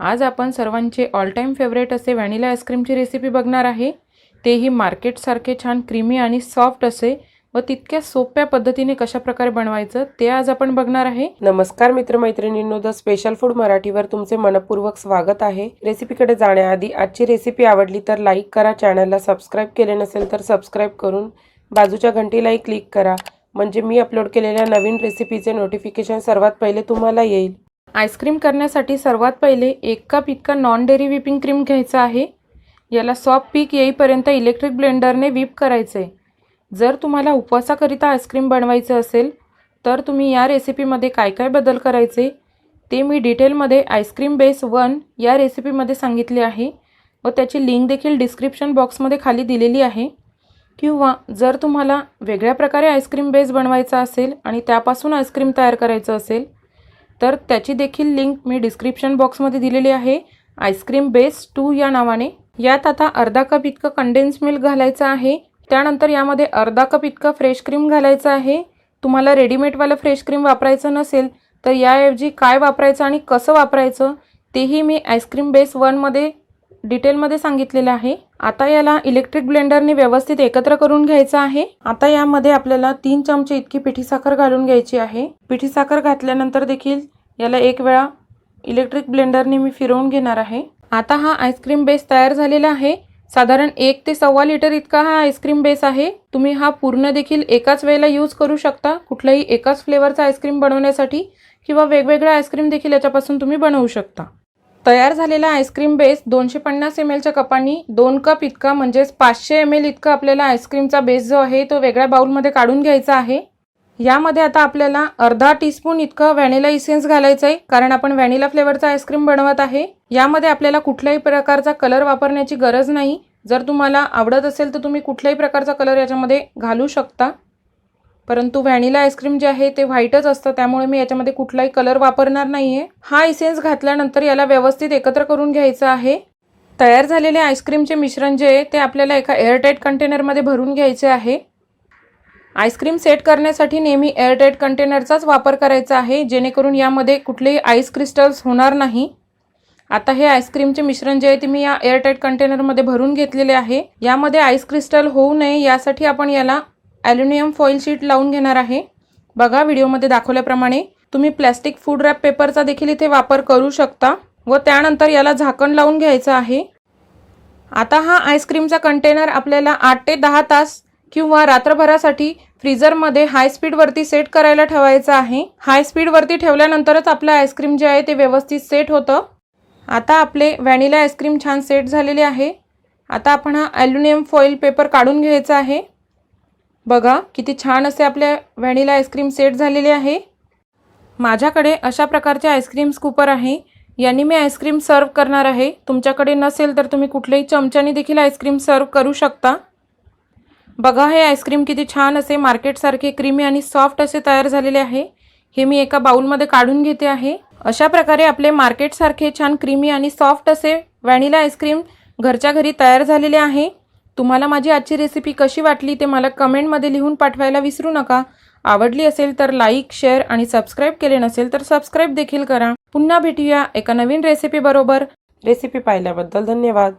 आज आपण सर्वांचे ऑल टाईम फेवरेट असे व्हॅनिला आईस्क्रीमची रेसिपी बघणार आहे. तेही मार्केटसारखे छान क्रीमी आणि सॉफ्ट असे व तितक्या सोप्या पद्धतीने कशा प्रकारे बनवायचं ते आज आपण बघणार आहे. नमस्कार मित्रमैत्रिणींनो द स्पेशल फूड मराठीवर तुमचे मनपूर्वक स्वागत आहे. रेसिपीकडे जाण्याआधी आजची रेसिपी आवडली तर लाईक करा चॅनलला सबस्क्राईब केले नसेल तर सबस्क्राईब करून बाजूच्या घंटीलाही क्लिक करा. म्हणजे मी अपलोड केलेल्या नवीन रेसिपीचे नोटिफिकेशन सर्वात पहिले तुम्हाला येईल. आईस्क्रीम करण्यासाठी सर्वात पहिले एक कप इतका नॉन डेअरी व्हिपिंग क्रीम घ्यायचं आहे. याला सॉफ्ट पीक येईपर्यंत इलेक्ट्रिक ब्लेंडरने व्हीप करायचं आहे जर तुम्हाला उपवासाकरिता आईस्क्रीम बनवायचं असेल तर तुम्ही या रेसिपीमध्ये काय काय बदल करायचे ते मी डिटेलमध्ये आईस्क्रीम बेस वन या रेसिपीमध्ये सांगितले आहे व त्याची लिंक देखील डिस्क्रिप्शन बॉक्समध्ये खाली दिलेली आहे. किंवा जर तुम्हाला वेगळ्या प्रकारे आईस्क्रीम बेस बनवायचा असेल आणि त्यापासून आईस्क्रीम तयार करायचं असेल तर त्याची देखील लिंक मी डिस्क्रिप्शन बॉक्समध्ये दिलेली आहे. आईस्क्रीम बेस टू या नावाने. यात आता अर्धा कप इतकं कंडेन्स मिल्क घालायचं आहे. त्यानंतर यामध्ये अर्धा कप इतकं फ्रेश क्रीम घालायचं आहे. तुम्हाला रेडीमेडवालं फ्रेश क्रीम वापरायचं नसेल तर याऐवजी काय वापरायचं आणि कसं वापरायचं तेही मी आईस्क्रीम बेस वनमध्ये डिटेलमध्ये सांगितलेलं आहे. आता याला इलेक्ट्रिक ब्लेंडरने व्यवस्थित एकत्र करून घ्यायचं आहे. आता यामध्ये आपल्याला तीन चमचे इतकी पिठी साखर घालून घ्यायची आहे. पिठी साखर घातल्यानंतर देखील याला एक वेळा इलेक्ट्रिक ब्लेंडरने मी फिरवून घेणार आहे. आता हा आईस्क्रीम बेस तयार झालेला आहे. साधारण एक ते सव्वा लिटर इतका हा आईस्क्रीम बेस आहे. तुम्ही हा पूर्ण देखील एकाच वेळेला यूज करू शकता. कुठल्याही एकाच फ्लेवरचा आईस्क्रीम बनवण्यासाठी किंवा वेगवेगळ्या आईस्क्रीम देखील याच्यापासून तुम्ही बनवू शकता. तयार झालेला आईस्क्रीम बेस दोनशे पन्नास एम एलच्या कपांनी दोन कप इतका म्हणजेच पाचशे एम एल इतका आपल्याला आईस्क्रीमचा बेस जो आहे तो वेगळ्या बाउलमध्ये काढून घ्यायचा आहे. यामध्ये आता आपल्याला अर्धा टीस्पून इतकं व्हॅनिला इसेन्स घालायचं आहे कारण आपण व्हॅनिला फ्लेवरचा आईस्क्रीम बनवत आहे. यामध्ये आपल्याला कुठल्याही प्रकारचा कलर वापरण्याची गरज नाही. जर तुम्हाला आवडत असेल तर तुम्ही कुठल्याही प्रकारचा कलर याच्यामध्ये घालू शकता. परंतु व्हॅनिला आईस्क्रीम जे आहे ते व्हाईटच असतं त्यामुळे मी याच्यामध्ये कुठलाही कलर वापरणार नाही आहे हा इसेन्स घातल्यानंतर याला व्यवस्थित एकत्र करून घ्यायचं आहे. तयार झालेले आईस्क्रीमचे मिश्रण जे आहे ते आपल्याला एका एअरटाईट कंटेनरमध्ये भरून घ्यायचे आहे. आईस्क्रीम सेट करण्यासाठी नेहमी एअरटाईट कंटेनरचाच वापर करायचा आहे जेणेकरून यामध्ये कुठलेही आईस क्रिस्टल्स होणार नाही. आता हे आईस्क्रीमचे मिश्रण जे आहे ते मी या एअरटाईट कंटेनरमध्ये भरून घेतलेले आहे. यामध्ये आईस क्रिस्टल होऊ नये यासाठी आपण याला ॲल्युमिनियम फॉईल शीट लावून घेणार आहे. बघा व्हिडिओमध्ये दाखवल्याप्रमाणे तुम्ही प्लॅस्टिक फूड रॅप पेपरचा देखील इथे वापर करू शकता व त्यानंतर याला झाकण लावून घ्यायचं आहे. आता हा आईस्क्रीमचा कंटेनर आपल्याला आठ ते दहा तास किंवा रात्रभरासाठी फ्रीजरमध्ये हाय स्पीडवरती सेट करायला ठेवायचं आहे. हाय स्पीडवरती ठेवल्यानंतरच आपलं आईस्क्रीम जे आहे ते व्यवस्थित सेट होतं. आता आपले व्हॅनिला आईस्क्रीम छान सेट झालेले आहे. आता आपण हा ॲल्युमिनियम फॉईल पेपर काढून घ्यायचा आहे. बघा किती छान असे आपल्या व्हॅनिला आईस्क्रीम सेट झालेले आहे. माझ्याकडे अशा प्रकारचे आईस्क्रीम स्कूपर आहे. यांनी मी आईस्क्रीम सर्व करणार आहे. तुमच्याकडे नसेल तर तुम्ही कुठल्याही चमच्याने देखील आईस्क्रीम सर्व करू शकता. बघा हे आईस्क्रीम किती छान असे मार्केटसारखे क्रीमी आणि सॉफ्ट असे तयार झालेले आहे. हे मी एका बाउलमध्ये काढून घेते आहे. अशा प्रकारे आपले मार्केटसारखे छान क्रीमी आणि सॉफ्ट असे व्हॅनिला आईस्क्रीम घरच्या घरी तयार झालेले आहे. तुम्हाला माझी आजची रेसिपी कशी वाटली ते मला कमेंटमध्ये लिहून पाठवायला विसरू नका. आवडली असेल तर लाईक शेअर आणि सबस्क्राईब केले नसेल तर सबस्क्राईब देखील करा. पुन्हा भेटूया एका नवीन रेसिपी बरोबर. रेसिपी पाहिल्याबद्दल धन्यवाद.